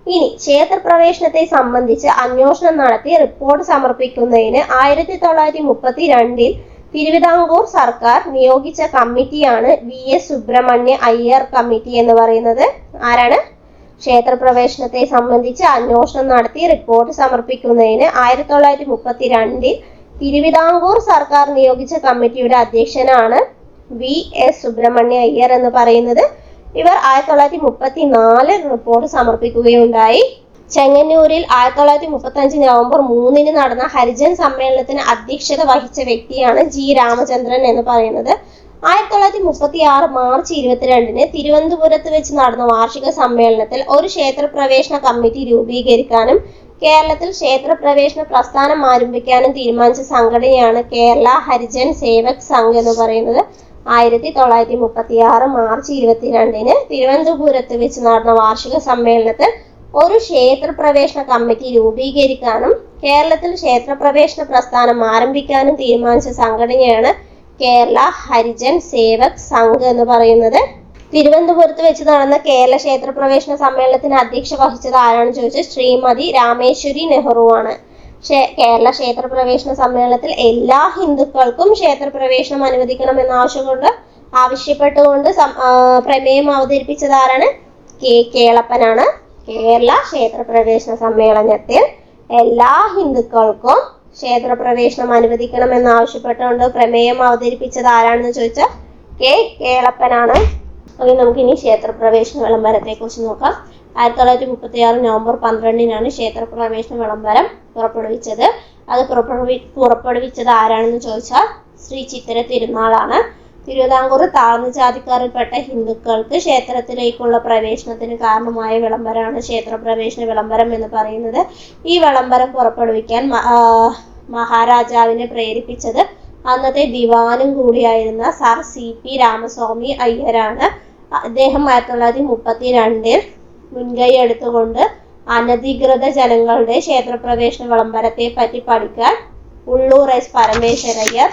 ഇനി ക്ഷേത്രപ്രവേശനത്തെ സംബന്ധിച്ച് അന്വേഷണം നടത്തി റിപ്പോർട്ട് സമർപ്പിക്കുന്നതിന് ആയിരത്തി തൊള്ളായിരത്തി മുപ്പത്തി രണ്ടിൽ തിരുവിതാംകൂർ സർക്കാർ നിയോഗിച്ച കമ്മിറ്റിയാണ് V S Subramanya Iyer committee എന്ന് പറയുന്നത്. ആരാണ്? ക്ഷേത്രപ്രവേശനത്തെ സംബന്ധിച്ച് അന്വേഷണം നടത്തി റിപ്പോർട്ട് സമർപ്പിക്കുന്നതിന് ആയിരത്തി തൊള്ളായിരത്തി മുപ്പത്തി രണ്ടിൽ തിരുവിതാംകൂർ സർക്കാർ നിയോഗിച്ച കമ്മിറ്റിയുടെ അധ്യക്ഷനാണ് വി എസ് സുബ്രഹ്മണ്യ അയ്യർ എന്ന് പറയുന്നത് ഇവർ ആയിരത്തി തൊള്ളായിരത്തി മുപ്പത്തി നാല് റിപ്പോർട്ട് സമർപ്പിക്കുകയുണ്ടായി. ചെങ്ങന്നൂരിൽ ആയിരത്തി തൊള്ളായിരത്തി മുപ്പത്തി അഞ്ച് നവംബർ മൂന്നിന് നടന്ന ഹരിജൻ സമ്മേളനത്തിന് അധ്യക്ഷത വഹിച്ച വ്യക്തിയാണ് ജി രാമചന്ദ്രൻ എന്ന് പറയുന്നത്. ആയിരത്തി തൊള്ളായിരത്തി മുപ്പത്തി ആറ് മാർച്ച് ഇരുപത്തിരണ്ടിന് തിരുവനന്തപുരത്ത് വെച്ച് നടന്ന വാർഷിക സമ്മേളനത്തിൽ ഒരു ക്ഷേത്രപ്രവേശന കമ്മിറ്റി രൂപീകരിക്കാനും കേരളത്തിൽ ക്ഷേത്രപ്രവേശന പ്രസ്ഥാനം ആരംഭിക്കാനും തീരുമാനിച്ച സംഘടനയാണ് കേരള ഹരിജൻ സേവക് സംഘ് എന്ന് പറയുന്നത്. ആയിരത്തി തൊള്ളായിരത്തി മുപ്പത്തി ആറ് മാർച്ച് ഇരുപത്തിരണ്ടിന് തിരുവനന്തപുരത്ത് വെച്ച് നടന്ന വാർഷിക സമ്മേളനത്തിൽ ഒരു ക്ഷേത്രപ്രവേശന കമ്മിറ്റി രൂപീകരിക്കാനും കേരളത്തിൽ ക്ഷേത്രപ്രവേശന പ്രസ്ഥാനം ആരംഭിക്കാനും തീരുമാനിച്ച സംഘടനയാണ് കേരള ഹരിജൻ സേവക് സംഘ് എന്ന് പറയുന്നത്. തിരുവനന്തപുരത്ത് വെച്ച് നടന്ന കേരള ക്ഷേത്രപ്രവേശന സമ്മേളനത്തിന് അധ്യക്ഷ വഹിച്ചത് ആരാണെന്ന് ചോദിച്ചാൽ ശ്രീമതി രാമേശ്വരി നെഹ്റു ആണ് കേരള ക്ഷേത്രപ്രവേശന സമ്മേളനത്തിൽ എല്ലാ ഹിന്ദുക്കൾക്കും ക്ഷേത്രപ്രവേശനം അനുവദിക്കണമെന്ന ആവശ്യമുണ്ട് ആവശ്യപ്പെട്ടുകൊണ്ട് പ്രമേയം അവതരിപ്പിച്ചത് ആരാണ്? കെ കേളപ്പനാണ്. കേരള ക്ഷേത്രപ്രവേശന സമ്മേളനത്തിൽ എല്ലാ ഹിന്ദുക്കൾക്കും ക്ഷേത്രപ്രവേശനം അനുവദിക്കണമെന്ന് ആവശ്യപ്പെട്ടുകൊണ്ട് പ്രമേയം അവതരിപ്പിച്ചത് ആരാണെന്ന് ചോദിച്ചാൽ കെ കേളപ്പനാണ്. ഓക്കെ നമുക്ക് ഇനി ക്ഷേത്രപ്രവേശന വിളംബരത്തെ കുറിച്ച് നോക്കാം. ആയിരത്തി തൊള്ളായിരത്തി മുപ്പത്തി ആറ് നവംബർ പന്ത്രണ്ടിനാണ് ക്ഷേത്രപ്രവേശന വിളംബരം പുറപ്പെടുവിച്ചത്. അത് പുറപ്പെടുവി പുറപ്പെടുവിച്ചത് ആരാണെന്ന് ചോദിച്ചാൽ ശ്രീ ചിത്തിര തിരുനാളാണ്. തിരുവിതാംകൂർ താഴ്ന്ന ജാതിക്കാരിൽപ്പെട്ട ഹിന്ദുക്കൾക്ക് ക്ഷേത്രത്തിലേക്കുള്ള പ്രവേശനത്തിന് കാരണമായ വിളംബരമാണ് ക്ഷേത്രപ്രവേശന വിളംബരം എന്ന് പറയുന്നത്. ഈ വിളംബരം പുറപ്പെടുവിക്കാൻ മഹാരാജാവിനെ പ്രേരിപ്പിച്ചത് അന്നത്തെ ദിവാനും കൂടിയായിരുന്ന സർ സി പി രാമസ്വാമി അയ്യരാണ്. അദ്ദേഹം ആയിരത്തി തൊള്ളായിരത്തി മുപ്പത്തി രണ്ടിൽ മുൻകൈ എടുത്തുകൊണ്ട് അനധികൃത ജനങ്ങളുടെ ക്ഷേത്രപ്രവേശന വിളംബരത്തെ പറ്റി പഠിക്കാൻ ഉള്ളൂർ എസ് പരമേശ്വരയ്യർ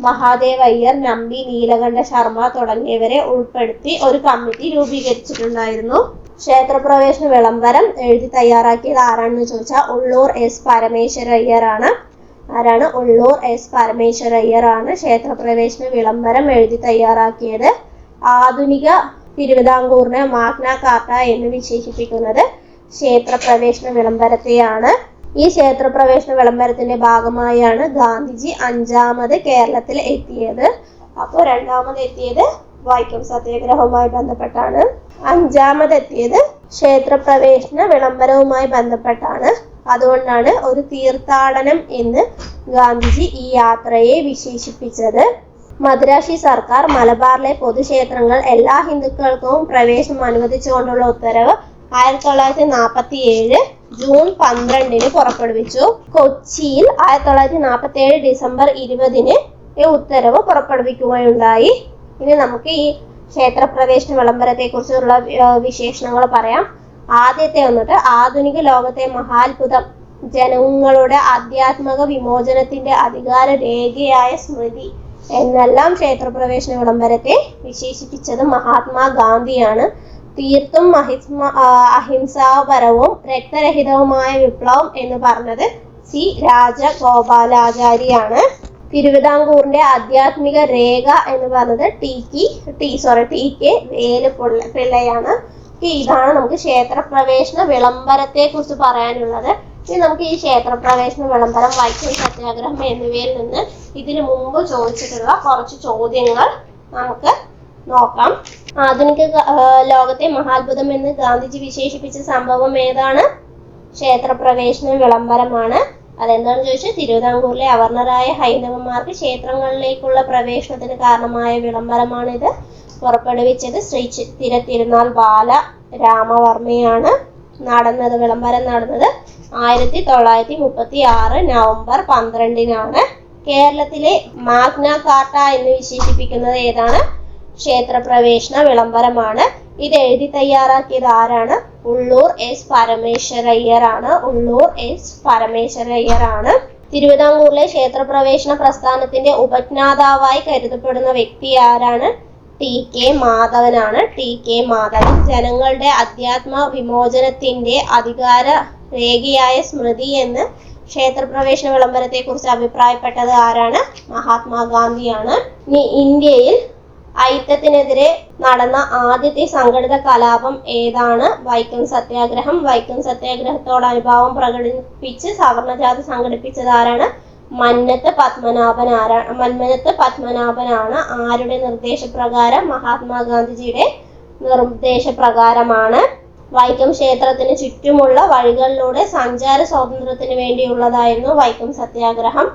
മഹാദേവ് അയ്യർ നമ്പി നീലകണ്ഠ ശർമ്മ തുടങ്ങിയവരെ ഉൾപ്പെടുത്തി ഒരു കമ്മിറ്റി രൂപീകരിച്ചിട്ടുണ്ടായിരുന്നു. ക്ഷേത്രപ്രവേശന വിളംബരം എഴുതി തയ്യാറാക്കിയത് ആരാണെന്ന് ചോദിച്ചാൽ ഉള്ളൂർ എസ് പരമേശ്വരയ്യറാണ് ആരാണ്? ഉള്ളൂർ എസ് പരമേശ്വരയ്യറാണ് ക്ഷേത്രപ്രവേശന വിളംബരം എഴുതി തയ്യാറാക്കിയത്. ആധുനിക തിരുവിതാംകൂറിനെ മാഗ്ന കാർട്ട എന്ന് വിശേഷിപ്പിക്കുന്നത് ക്ഷേത്രപ്രവേശന വിളംബരത്തെയാണ്. ഈ ക്ഷേത്രപ്രവേശന വിളംബരത്തിന്റെ ഭാഗമായാണ് ഗാന്ധിജി അഞ്ചാമത് കേരളത്തിൽ എത്തിയത്. അപ്പോൾ രണ്ടാമത് എത്തിയത് വൈക്കം സത്യാഗ്രഹവുമായി ബന്ധപ്പെട്ടാണ്. അഞ്ചാമത് എത്തിയത് ക്ഷേത്രപ്രവേശന വിളംബരവുമായി ബന്ധപ്പെട്ടാണ്. അതുകൊണ്ടാണ് ഒരു തീർത്ഥാടനം എന്ന് ഗാന്ധിജി ഈ യാത്രയെ വിശേഷിപ്പിച്ചത്. മദ്രാശി സർക്കാർ മലബാറിലെ പൊതുക്ഷേത്രങ്ങൾ എല്ലാ ഹിന്ദുക്കൾക്കും പ്രവേശനം അനുവദിച്ചുകൊണ്ടുള്ള ഉത്തരവ് ആയിരത്തി തൊള്ളായിരത്തി നാൽപ്പത്തി ഏഴ് ജൂൺ പന്ത്രണ്ടിന് പുറപ്പെടുവിച്ചു. കൊച്ചിയിൽ ആയിരത്തി തൊള്ളായിരത്തി നാൽപ്പത്തി ഏഴ് ഡിസംബർ ഇരുപതിന് ഈ ഉത്തരവ് പുറപ്പെടുവിക്കുകയുണ്ടായി. ഇനി നമുക്ക് ഈ ക്ഷേത്രപ്രവേശന വിളംബരത്തെ കുറിച്ചുള്ള വിശേഷണങ്ങൾ പറയാം. ആദ്യത്തെ വന്നിട്ട് ആധുനിക ലോകത്തെ മഹാത്ഭുതം. ജനങ്ങളുടെ ആധ്യാത്മിക വിമോചനത്തിന്റെ അധികാര രേഖയായ സ്മൃതി. എന്നെല്ലാം ക്ഷേത്രപ്രവേശന വിളംബരത്തെ വിശേഷിപ്പിച്ചത് മഹാത്മാഗാന്ധിയാണ്. തീർത്തും അഹിസ്മ അഹിംസാപരവും രക്തരഹിതവുമായ വിപ്ലവം എന്ന് പറഞ്ഞത് സി രാജഗോപാലാചാരിയാണ്. തിരുവിതാംകൂറിന്റെ ആധ്യാത്മിക രേഖ എന്ന് പറഞ്ഞത് ടി കി T sorry T K Velupilla പിള്ളയാണ്. ഇതാണ് നമുക്ക് ക്ഷേത്രപ്രവേശന വിളംബരത്തെ കുറിച്ച് പറയാനുള്ളത്. ഇനി നമുക്ക് ഈ ക്ഷേത്രപ്രവേശന വിളംബരം വൈക്കം സത്യാഗ്രഹം എന്നിവയിൽ നിന്ന് ഇതിനു മുമ്പ് ചോദിച്ചിട്ടുള്ള കുറച്ച് ചോദ്യങ്ങൾ നമുക്ക് നോക്കാം. ആധുനിക ലോകത്തെ മഹാത്ഭുതം എന്ന് ഗാന്ധിജി വിശേഷിപ്പിച്ച സംഭവം ഏതാണ്? ക്ഷേത്രപ്രവേശന വിളംബരമാണ്. അതെന്താണെന്ന് ചോദിച്ചാൽ തിരുവിതാംകൂറിലെ അവർണരായ ഹൈന്ദവന്മാർക്ക് ക്ഷേത്രങ്ങളിലേക്കുള്ള പ്രവേശനത്തിന് കാരണമായ വിളംബരമാണിത്. പുറപ്പെടുവിച്ചത് ശ്രീ തിര തിരുനാൾ ബാല രാമവർമ്മയാണ്. നടന്നത് വിളംബരം നടന്നത് ആയിരത്തി തൊള്ളായിരത്തി മുപ്പത്തി ആറ് നവംബർ പന്ത്രണ്ടിനാണ്. കേരളത്തിലെ മാഗ്ന കാർട്ട എന്ന് വിശേഷിപ്പിക്കുന്നത് ഏതാണ്? ക്ഷേത്രപ്രവേശന വിളംബരമാണ്. ഇത് എഴുതി തയ്യാറാക്കിയത് ആരാണ്? ഉള്ളൂർ എസ് പരമേശ്വരയ്യറാണ് ഉള്ളൂർ എസ് പരമേശ്വരയ്യറാണ് തിരുവിതാംകൂറിലെ ക്ഷേത്രപ്രവേശന പ്രസ്ഥാനത്തിന്റെ ഉപജ്ഞാതാവായി കരുതപ്പെടുന്ന വ്യക്തി ആരാണ്? ടി കെ മാധവനാണ്. ടി കെ മാധവൻ ജനങ്ങളുടെ അധ്യാത്മ വിമോചനത്തിന്റെ അധികാര രേഖയായ സ്മൃതി എന്ന് ക്ഷേത്രപ്രവേശന വിളംബരത്തെ കുറിച്ച് അഭിപ്രായപ്പെട്ടത് ആരാണ്? മഹാത്മാഗാന്ധിയാണ്. ഇനി ഇന്ത്യയിൽ ഐക്യത്തിനെതിരെ നടന്ന ആദ്യത്തെ സംഘടിത കലാപം ഏതാണ്? വൈക്കം സത്യാഗ്രഹം. വൈക്കം സത്യാഗ്രഹത്തോട് അനുഭാവം പ്രകടിപ്പിച്ച് സവർണജാതി സംഘടിപ്പിച്ചത് ആരാണ്? മന്നത്ത് പത്മനാഭൻ ആരാണ് മന്മനത്ത് പത്മനാഭനാണ് ആരുടെ നിർദ്ദേശപ്രകാരം? മഹാത്മാഗാന്ധിജിയുടെ നിർദ്ദേശപ്രകാരമാണ്. വൈക്കം ക്ഷേത്രത്തിന് ചുറ്റുമുള്ള വഴികളിലൂടെ സഞ്ചാര സ്വാതന്ത്ര്യത്തിന് വേണ്ടിയുള്ളതായിരുന്നു വൈക്കം സത്യാഗ്രഹം.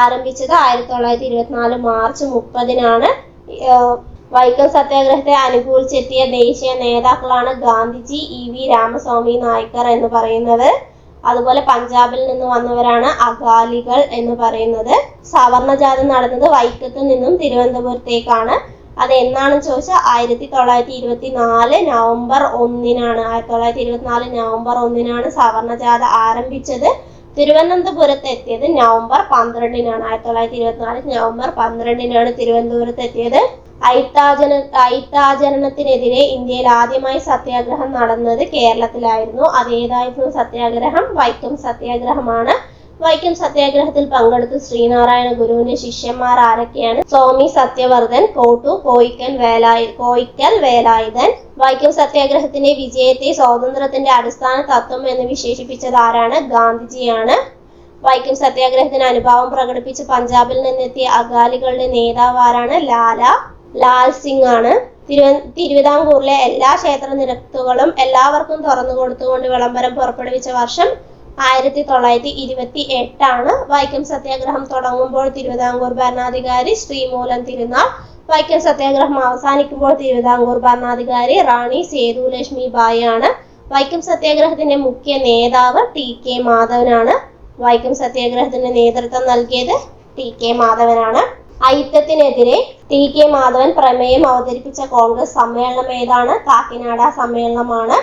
ആരംഭിച്ചത് ആയിരത്തി തൊള്ളായിരത്തി ഇരുപത്തിനാല് മാർച്ച് മുപ്പതിനാണ്. വൈക്കം സത്യാഗ്രഹത്തെ അനുകൂലിച്ചെത്തിയ ദേശീയ നേതാക്കളാണ് ഗാന്ധിജി ഇ വി രാമസ്വാമി നായ്ക്കർ എന്ന് പറയുന്നത്. അതുപോലെ പഞ്ചാബിൽ നിന്ന് വന്നവരാണ് അകാലികൾ എന്ന് പറയുന്നത്. സവർണ ജാഥ നടന്നത് വൈക്കത്ത് നിന്നും തിരുവനന്തപുരത്തേക്കാണ്. അത് എന്നാണെന്ന് ചോദിച്ചാൽ ആയിരത്തി തൊള്ളായിരത്തി ഇരുപത്തി നാല് നവംബർ ഒന്നിനാണ്. ആയിരത്തി തൊള്ളായിരത്തി ഇരുപത്തിനാല് നവംബർ ഒന്നിനാണ് സവർണ ജാഥ ആരംഭിച്ചത്. തിരുവനന്തപുരത്ത് എത്തിയത് നവംബർ പന്ത്രണ്ടിനാണ്. ആയിരത്തി തൊള്ളായിരത്തി ഇരുപത്തിനാല് നവംബർ പന്ത്രണ്ടിനാണ് തിരുവനന്തപുരത്ത് എത്തിയത്. ഐത്താചന ഐത്താചരണത്തിനെതിരെ ഇന്ത്യയിൽ ആദ്യമായി സത്യാഗ്രഹം നടന്നത് കേരളത്തിലായിരുന്നു. അത് ഏതായിരുന്നു? സത്യാഗ്രഹം വൈക്കം സത്യാഗ്രഹമാണ്. വൈക്കം സത്യാഗ്രഹത്തിൽ പങ്കെടുത്ത ശ്രീനാരായണ ഗുരുവിന്റെ ശിഷ്യന്മാർ ആരൊക്കെയാണ്? സ്വാമി സത്യവർദ്ധൻ കോട്ടു കോയിക്കൽ വേലായു കോയിക്കൽ വേലായുധൻ. വൈക്കം സത്യാഗ്രഹത്തിന്റെ വിജയത്തെ സ്വാതന്ത്ര്യത്തിന്റെ അടിസ്ഥാന തത്വം എന്ന് വിശേഷിപ്പിച്ചത് ആരാണ്? ഗാന്ധിജിയാണ്. വൈക്കം സത്യാഗ്രഹത്തിന് അനുഭാവം പ്രകടിപ്പിച്ച് പഞ്ചാബിൽ നിന്നെത്തിയ അകാലികളുടെ നേതാവ് ആരാണ്? ലാല. ലാൽ സിംഗ് ആണ്. തിരുവ തിരുവിതാംകൂറിലെ എല്ലാ ക്ഷേത്ര നിരത്തുകളും എല്ലാവർക്കും തുറന്നു കൊടുത്തുകൊണ്ട് വിളംബരം പുറപ്പെടുവിച്ച വർഷം ആയിരത്തി തൊള്ളായിരത്തി ഇരുപത്തി എട്ടാണ് വൈക്കം സത്യാഗ്രഹം തുടങ്ങുമ്പോൾ തിരുവിതാംകൂർ ഭരണാധികാരി ശ്രീമൂലം തിരുനാൾ വൈക്കം സത്യാഗ്രഹം അവസാനിക്കുമ്പോൾ തിരുവിതാംകൂർ ഭരണാധികാരി റാണി സേതുലക്ഷ്മി ബായി ആണ്. വൈക്കം സത്യാഗ്രഹത്തിന്റെ മുഖ്യ നേതാവ് ടി കെ മാധവനാണ്. വൈക്കം സത്യാഗ്രഹത്തിന്റെ നേതൃത്വം നൽകിയത് ടി കെ മാധവനാണ്. ഐക്യത്തിനെതിരെ ടി കെ മാധവൻ പ്രമേയം അവതരിപ്പിച്ച കോൺഗ്രസ് സമ്മേളനം ഏതാണ്? കാക്കിനാട സമ്മേളനമാണ്.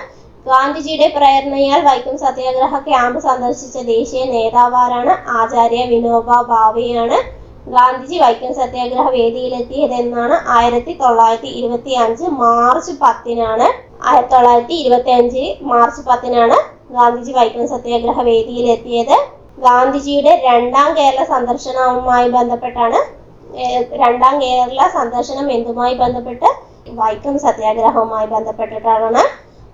ഗാന്ധിജിയുടെ പ്രേരണയാൽ വൈക്കം സത്യാഗ്രഹ ക്യാമ്പ് സന്ദർശിച്ച ദേശീയ നേതാവാരാണ് ആചാര്യ വിനോബ ഭാവെയാണ്. ഗാന്ധിജി വൈക്കം സത്യാഗ്രഹ വേദിയിലെത്തിയത് എന്നാണ് ആയിരത്തി തൊള്ളായിരത്തി ഇരുപത്തി അഞ്ച് മാർച്ച് പത്തിനാണ്. ആയിരത്തി തൊള്ളായിരത്തി ഇരുപത്തി അഞ്ച് മാർച്ച് പത്തിനാണ് ഗാന്ധിജി വൈക്കം സത്യാഗ്രഹ വേദിയിലെത്തിയത്. ഗാന്ധിജിയുടെ രണ്ടാം കേരള സന്ദർശനവുമായി ബന്ധപ്പെട്ടാണ് രണ്ടാം കേരള സന്ദർശനം എന്തുമായി ബന്ധപ്പെട്ട്? വൈക്കം സത്യാഗ്രഹവുമായി ബന്ധപ്പെട്ടിട്ടാണ്.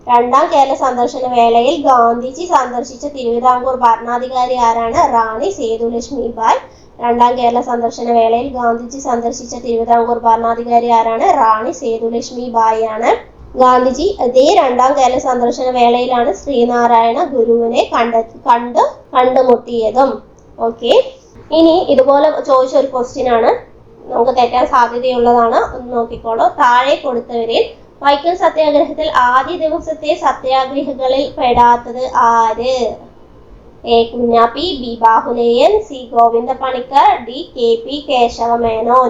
രണ്ടാം കേരള സന്ദർശന വേളയിൽ ഗാന്ധിജി സന്ദർശിച്ച തിരുവിതാംകൂർ ഭരണാധികാരി ആരാണ്? റാണി സേതുലക്ഷ്മി ബായ്. രണ്ടാം കേരള സന്ദർശന വേളയിൽ ഗാന്ധിജി സന്ദർശിച്ച തിരുവിതാംകൂർ ഭരണാധികാരി ആരാണ്? റാണി സേതുലക്ഷ്മി ബായ് ആണ് ഗാന്ധിജി അതേ രണ്ടാം കേരള സന്ദർശന വേളയിലാണ് ശ്രീനാരായണ ഗുരുവിനെ കണ്ട കണ്ട് കണ്ടുമുട്ടിയതും. ഓക്കെ. ഇനി ഇതുപോലെ ചോദിച്ച ഒരു ക്വസ്റ്റ്യൻ ആണ്. നമുക്ക് തെറ്റാൻ സാധ്യതയുള്ളതാണ്. ഒന്ന് നോക്കിക്കോളൂ. താഴെ കൊടുത്തവരിൽ വൈക്കൽ സത്യാഗ്രഹത്തിൽ ആദ്യ ദിവസത്തെ സത്യാഗ്രഹികളിൽ പെടാത്തത് ആര്? A. Kunjappi B. Bahuleyan C. Govinda Panicker D. K. P. Kesava Menon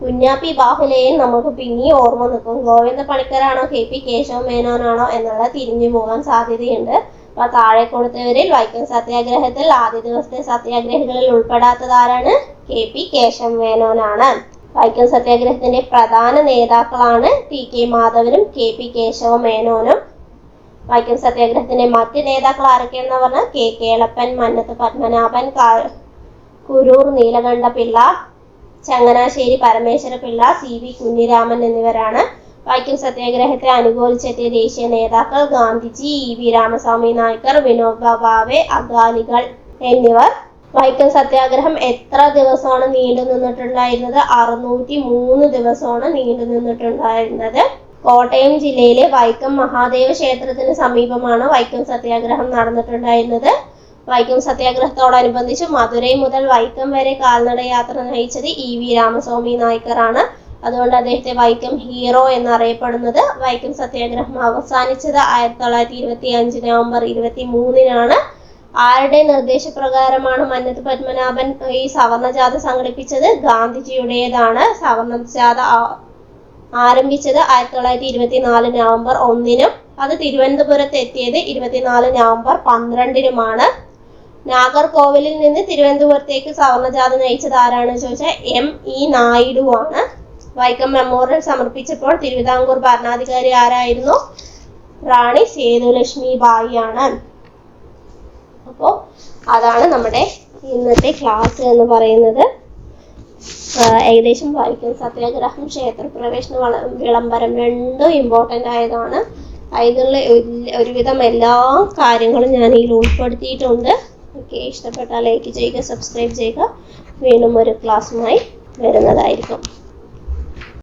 Kunjappi Bahuleyan നമുക്ക് പിന്നെ ഓർമ്മ നിൽക്കും. ഗോവിന്ദ പണിക്കരാണോ കെ. പി. കേശവ മേനോനാണോ എന്നുള്ളത് തിരിഞ്ഞു പോകാൻ സാധ്യതയുണ്ട്. അപ്പൊ താഴെ കൊടുത്തവരിൽ വൈക്കം സത്യാഗ്രഹത്തിൽ ആദ്യ ദിവസത്തെ സത്യാഗ്രഹികളിൽ ഉൾപ്പെടാത്തത് ആരാണ്? കെ പി കേശവ മേനോനാണ് വൈക്കം സത്യാഗ്രഹത്തിന്റെ പ്രധാന നേതാക്കളാണ് ടി കെ മാധവനും കെ പി കേശവ മേനോനും വൈക്കം സത്യാഗ്രഹത്തിന്റെ മറ്റ് നേതാക്കൾ ആരൊക്കെയെന്ന് പറഞ്ഞാൽ K Kelappan Mannath Padmanabhan Kurur Neelakanta Pillai Changanassery Parameswara Pillai C V Kunhiraman എന്നിവരാണ്. വൈക്കം സത്യാഗ്രഹത്തെ അനുകൂലിച്ചെത്തിയ ദേശീയ നേതാക്കൾ ഗാന്ധിജി ഇ വി രാമസ്വാമി നായ്ക്കർ വിനോബ ഭാവെ അഗാലികൾ എന്നിവർ. വൈക്കം സത്യാഗ്രഹം എത്ര ദിവസമാണ് നീണ്ടു നിന്നിട്ടുണ്ടായിരുന്നത്? അറുന്നൂറ്റി മൂന്ന് ദിവസമാണ് നീണ്ടു നിന്നിട്ടുണ്ടായിരുന്നത്. കോട്ടയം ജില്ലയിലെ വൈക്കം മഹാദേവ ക്ഷേത്രത്തിന് സമീപമാണ് വൈക്കം സത്യാഗ്രഹം നടന്നിട്ടുണ്ടായിരുന്നത്. വൈക്കം സത്യാഗ്രഹത്തോടനുബന്ധിച്ച് മധുരൈ മുതൽ വൈക്കം വരെ കാൽനട യാത്ര നയിച്ചത് ഇ വി രാമസ്വാമി നായ്ക്കറാണ് അതുകൊണ്ട് അദ്ദേഹത്തെ വൈക്കം ഹീറോ എന്നറിയപ്പെടുന്നത് വൈക്കം സത്യാഗ്രഹം അവസാനിച്ചത് ആയിരത്തി തൊള്ളായിരത്തി ഇരുപത്തി അഞ്ച് നവംബർ ഇരുപത്തി മൂന്നിനാണ് ആരുടെ നിർദ്ദേശപ്രകാരമാണ് മന്നത്ത് പത്മനാഭൻ ഈ സവർണജാഥ സംഘടിപ്പിച്ചത്? ഗാന്ധിജിയുടേതാണ്. സവർണജാഥ ആരംഭിച്ചത് ആയിരത്തി തൊള്ളായിരത്തി ഇരുപത്തിനാല് നവംബർ ഒന്നിനും അത് തിരുവനന്തപുരത്ത് എത്തിയത് ഇരുപത്തിനാല് നവംബർ പന്ത്രണ്ടിനുമാണ്. നാഗർകോവിലിൽ നിന്ന് തിരുവനന്തപുരത്തേക്ക് സവർണജാഥ നയിച്ചത് ആരാണെന്ന് ചോദിച്ചാൽ എം ഇ നായിഡു ആണ് വൈക്കം മെമ്മോറിയൽ സമർപ്പിച്ചപ്പോൾ തിരുവിതാംകൂർ ഭരണാധികാരി ആരായിരുന്നു? റാണി സേതുലക്ഷ്മി ബായി ആണ് അപ്പോൾ അതാണ് നമ്മുടെ ഇന്നത്തെ ക്ലാസ് എന്ന് പറയുന്നത്. ഏകദേശം വൈക്കം സത്യാഗ്രഹം ക്ഷേത്രപ്രവേശന വള- വിളംബരം രണ്ടും ഇമ്പോർട്ടന്റ് ആയതാണ്. അതിനുള്ള ഒരു- ഒരുവിധം എല്ലാ കാര്യങ്ങളും ഞാൻ ഇതിൽ ഉൾപ്പെടുത്തിയിട്ടുണ്ട്. ഓക്കെ ഇഷ്ടപ്പെട്ടാൽ ലൈക്ക് ചെയ്യുക സബ്സ്ക്രൈബ് ചെയ്യുക. വീണ്ടും ഒരു ക്ലാസ്സുമായി വരുന്നതായിരിക്കും.